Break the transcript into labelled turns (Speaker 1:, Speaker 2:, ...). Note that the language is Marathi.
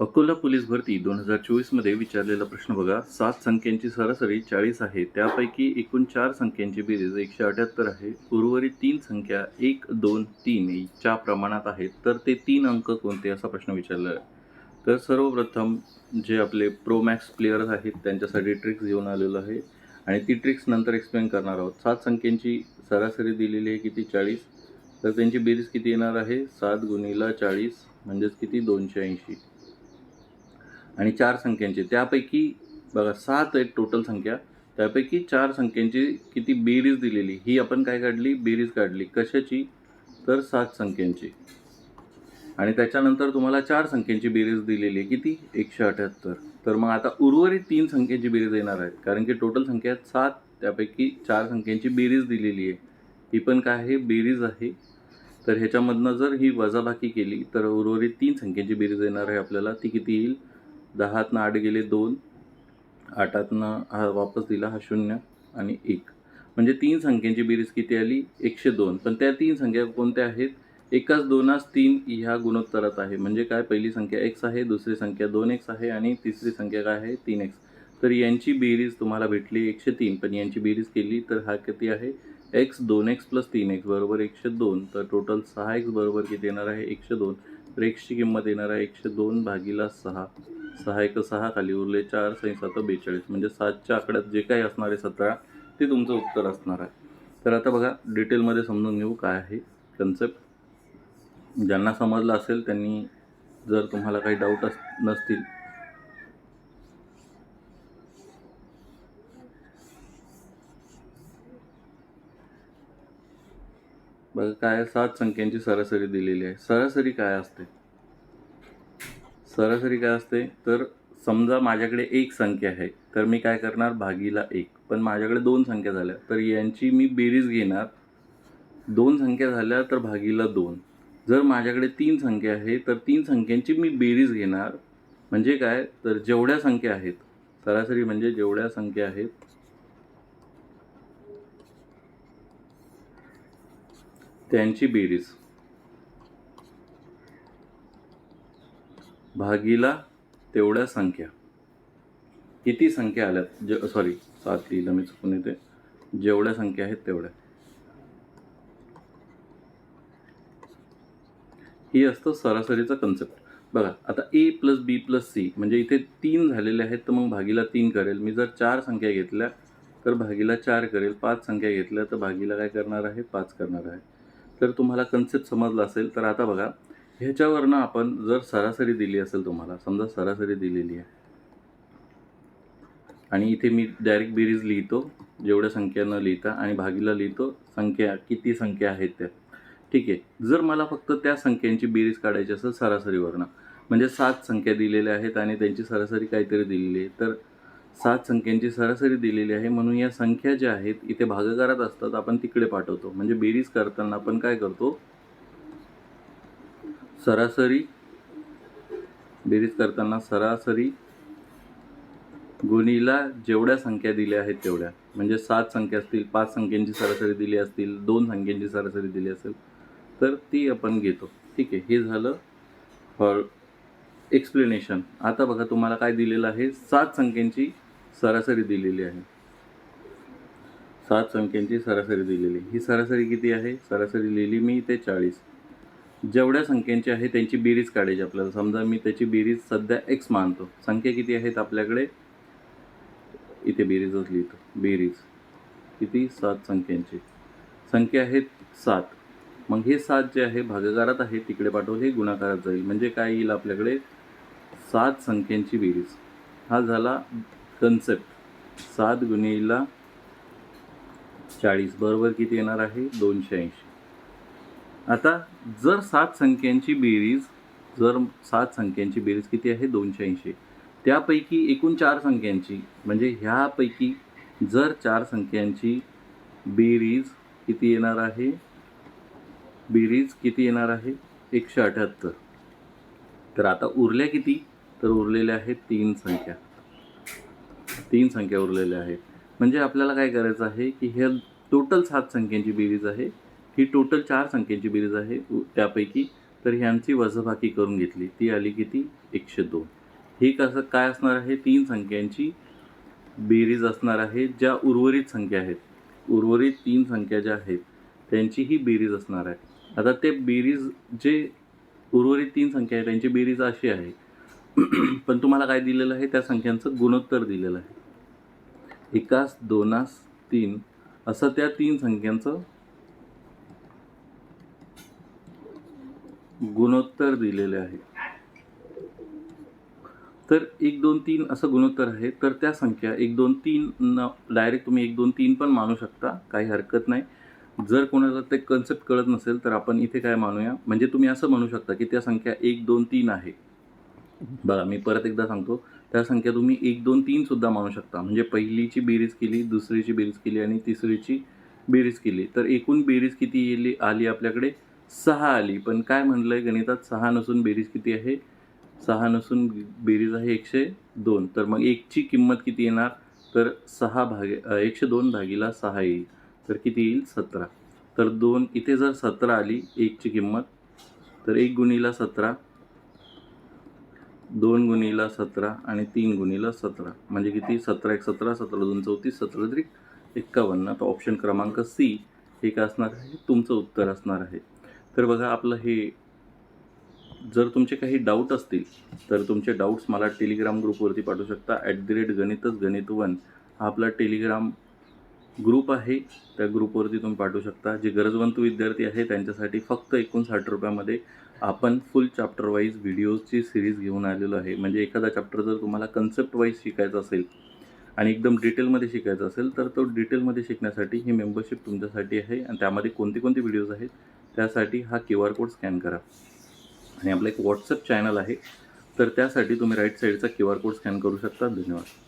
Speaker 1: अकोला पोलीस भरती दोन हजार चोवीसमध्ये विचारलेला प्रश्न बघा. सात संख्यांची सरासरी चाळीस आहे. त्यापैकी एकूण चार संख्यांची बेरीज एकशे अठ्याहत्तर आहे. उर्वरित तीन संख्या एक दोन तीन च्या प्रमाणात आहेत. तर ते तीन अंक कोणते असा प्रश्न विचारला. आहे तर सर्वप्रथम जे आपले प्रो मॅक्स प्लेयर्स आहेत त्यांच्यासाठी ट्रिक्स घेऊन आलेलो आहे. आणि ती ट्रिक्स नंतर एक्सप्लेन करणार आहोत. सात संख्यांची सरासरी दिलेली आहे किती? चाळीस. तर त्यांची बेरीज किती येणार आहे? सात गुणीला चाळीस म्हणजेच किती? दोनशे ऐंशी. आणि चार संख्यांचे. त्यापैकी बघा सात आहेत टोटल संख्या. त्यापैकी चार संख्यांची किती बेरीज दिलेली? ही आपण काय काढली? बेरीज काढली. कशाची? तर सात संख्यांची. आणि त्याच्यानंतर तुम्हाला चार संख्यांची बेरीज दिलेली आहे किती? एकशे अठ्याहत्तर. तर मग आता उर्वरित तीन संख्यांची बेरीज येणार आहेत. कारण की टोटल संख्या सात त्यापैकी चार संख्यांची बेरीज दिलेली आहे. ही पण काय आहे? बेरीज आहे. तर ह्याच्यामधनं जर ही वजाबाकी केली तर उर्वरित तीन संख्यांची बेरीज येणार आहे आपल्याला. ती किती येईल? दहातनं आठ गेले दोन आठातनं हा वापस दिला हा शून्य आणि एक. म्हणजे तीन संख्यांची बेरीज किती आली? एकशे दोन. पण त्या तीन संख्या कोणत्या आहेत? एकाच दोनास तीन ह्या गुणोत्तरात आहे. म्हणजे काय? पहिली संख्या एक्स आहे दुसरी संख्या दोन एक्स आहे आणि तिसरी संख्या काय आहे? तीन एक्स. तर यांची बेरीज तुम्हाला भेटली एकशे तीन. पण यांची बेरीज केली तर हा किती आहे? एक्स दोन एक्स प्लस तीन एक्स बरोबर एकशे दोन. तर टोटल सहा एक्स बरोबर किती येणार आहे? एकशे दोन. रेक्सची किंमत येणार आहे एकशे दोन भागीला सहा. सहा एक सहा खाली उरले चार सही सात बेचाळीस. म्हणजे सातच्या आकड्यात जे काही असणार आहे सतरा ते तुमचं उत्तर असणार आहे. तर आता बघा डिटेलमध्ये समजून घेऊ काय आहे कन्सेप्ट ज्यांना समजलं असेल त्यांनी जर तुम्हाला काही डाऊट अस नसतील बघा काय सात संख्यांची सरासरी दिलेली आहे. सरासरी काय असते? सरासरी काय असते? तर समजा माझ्याकडे एक संख्या आहे तर मी काय करणार? भागीला एक. पण माझ्याकडे दोन संख्या झाल्या तर यांची मी बेरीज घेणार. दोन संख्या झाल्या तर भागीला दोन. जर माझ्याकडे तीन संख्या आहे तर तीन संख्यांची मी बेरीज घेणार. म्हणजे काय? तर जेवढ्या संख्या आहेत सरासरी म्हणजे जेवढ्या संख्या आहेत त्यांची बेरीज. भागीला तेवढ्या संख्या. किती संख्या आल्यात? जे सॉरी सात लिहिलं मी चुकून येते जेवढ्या संख्या आहेत तेवढ्या. ही असतं सरासरीचा कन्सेप्ट बघा आता A plus B plus C म्हणजे इथे तीन झालेले आहेत तर मग भागीला तीन करेल. मी जर चार संख्या घेतल्या तर भागीला चार करेल. पाच संख्या घेतल्या तर भागीला काय करणार आहे? पाच करणार आहे. तर तुम्हाला कन्सेप्ट समजला असेल तर आता बघा ह्याच्यावरनं आपण जर सरासरी दिली असेल तुम्हाला समजा सरासरी दिलेली आहे. आणि इथे मी डायरेक्ट बेरीज लिहितो जेवढ्या संख्या न लिहिता आणि भागीला लिहितो संख्या किती संख्या आहेत त्या. ठीक आहे. जर मला फक्त त्या संख्यांची बेरीज काढायची असेल सरासरीवरनं म्हणजे सात संख्या दिलेल्या आहेत आणि त्यांची सरासरी काहीतरी दिलेली आहे तर सात संख्यांची सरासरी दिलेली आहे. म्हणून या संख्या ज्या आहेत इथे भागाकारात असतात आपण तिकडे पाठवतो. म्हणजे बेरीज करताना आपण काय करतो? सरासरी बेरीज करताना सरासरी गुणीला जेवढ्या संख्या दिल्या आहेत तेवढ्या. म्हणजे सात संख्या असतील पाच संख्यांची सरासरी दिली असतील दोन संख्यांची सरासरी दिली असेल तर ती आपण घेतो. ठीक आहे हे झालं फॉर एक्सप्लेनेशन आता बघा तुम्हाला काय दिलेलं आहे. सात संख्यांची सरासरी दिलेली आहे. सात संख्यांची सरासरी दिलेली. ही सरासरी किती आहे? सरासरी लिहिली मी ते चाळीस. जेवढ्या संख्यांची आहे त्यांची बेरीज काढायची आपल्याला. समजा मी त्याची बेरीज सध्या एक्स मानतो. संख्या किती आहेत आपल्याकडे? इथे बेरीजच लिहितो. बेरीज. किती? सात संख्यांची. संख्या आहेत सात. मग हे सात जे आहे भागाकारात आहे तिकडे पाठवले हे गुणाकारात जाईल. म्हणजे काय येईल आपल्याकडे? सात संख्यांची बेरीज. हा झाला कन्सेप्ट. सात गुन्हेला चाळीस. बरोबर किती येणार आहे? दोनशे ऐंशी. आता जर सात संख्यांची बेरीज जर सात संख्यांची बेरीज किती आहे? दोनशे ऐंशी. त्यापैकी एकूण चार संख्यांची म्हणजे ह्यापैकी जर चार संख्यांची बेरीज किती येणार आहे? बेरीज किती येणार आहे? एकशे अठ्याहत्तर. तर आता उरल्या किती? तर उरलेल्या आहेत तीन संख्या. तीन संख्या उरलेल्या आहेत. म्हणजे आपल्याला काय करायचं आहे की हे टोटल सात संख्यांची बेरीज आहे. ही टोटल चार संख्यांची बेरीज आहे. त्यापैकी तर ह्यांची वजबाकी करून घेतली. ती आली किती? एकशे दोन. ही कसं काय असणार आहे? तीन संख्यांची बेरीज असणार आहे ज्या उर्वरित संख्या आहेत. उर्वरित तीन संख्या ज्या आहेत त्यांची ही बेरीज असणार आहे. आता ते बेरीज जे उर्वरित तीन संख्या आहे त्यांची बेरीज अशी आहे. पण तुम्हाला काय दिलेलं आहे? त्या संख्यांचं गुणोत्तर दिलेलं आहे. एकास दोनास तीन असं त्या तीन संख्यांचं गुणोत्तर दिलेले आहे. तर एक दोन तीन असं गुणोत्तर आहे. तर त्या संख्या एक दोन तीन न डायरेक्ट तुम्ही एक दोन तीन पण मानू शकता. काही हरकत नाही. जर कोणाला ते कन्सेप्ट कळत नसेल तर आपण इथे काय मानूया? म्हणजे तुम्ही असं म्हणू शकता की त्या संख्या एक दोन तीन आहे. बघा मी परत एकदा सांगतो. त्या संख्या तुम्ही एक दोन तीन सुद्धा मानू शकता. म्हणजे पहिलीची बेरीज केली दुसरीची बेरीज केली आणि तिसरीची बेरीज केली. तर एकूण बेरीज किती येली आली आपल्याकडे? सहा आली. पण काय म्हणलं आहे गणितात? सहा नसून बेरीज किती आहे? सहा नसून बेरीज आहे एकशे दोन. तर मग एकची किंमत किती येणार? तर सहा भागे एकशे दोन भागीला सहा येईल. तर किती येईल? सतरा. तर दोन इथे जर सतरा आली एकची किंमत तर एक गुणीला सतरा. दोन गुणीला सतरा आणि तीन गुणीला सतरा. म्हणजे किती? सतरा एक सतरा सतरा दोन चौतीस सतरा त्रिक एक्कावन्न. तर ऑप्शन क्रमांक सी हे काय असणार आहे? तुमचं उत्तर असणार आहे. तर बघा आपलं हे जर तुमचे काही डाऊट असतील तर तुमचे डाऊट्स मला टेलिग्राम ग्रुपवरती पाठवू शकता. ॲट दी रेट गणितच गणित वन. हा आपला टेलिग्राम ग्रुप आहे त्या ग्रुपवरती तुम्ही पाठवू शकता. जे गरजवंत विद्यार्थी आहे त्यांच्यासाठी फक्त एकोणसाठ रुपयामध्ये आपण फुल चॅप्टर वाईज व्हिडिओजची सिरीज घेऊन आलेलो आहे. म्हणजे एखादा चॅप्टर जर तुम्हाला कन्सेप्ट वाईज शिकायचा असेल आणि एकदम डिटेलमध्ये शिकायचं असेल तर तो डिटेलमध्ये शिकण्यासाठी ही मेंबरशिप तुमच्यासाठी आहे आणि त्यामध्ये कोणते कोणते व्हिडिओज आहेत त्यासाठी हा क्यू आर कोड स्कॅन करा. आणि आपलं एक व्हॉट्सअप चॅनल आहे तर त्यासाठी तुम्ही राईट साईडचा क्यू आर कोड स्कॅन करू शकता. धन्यवाद.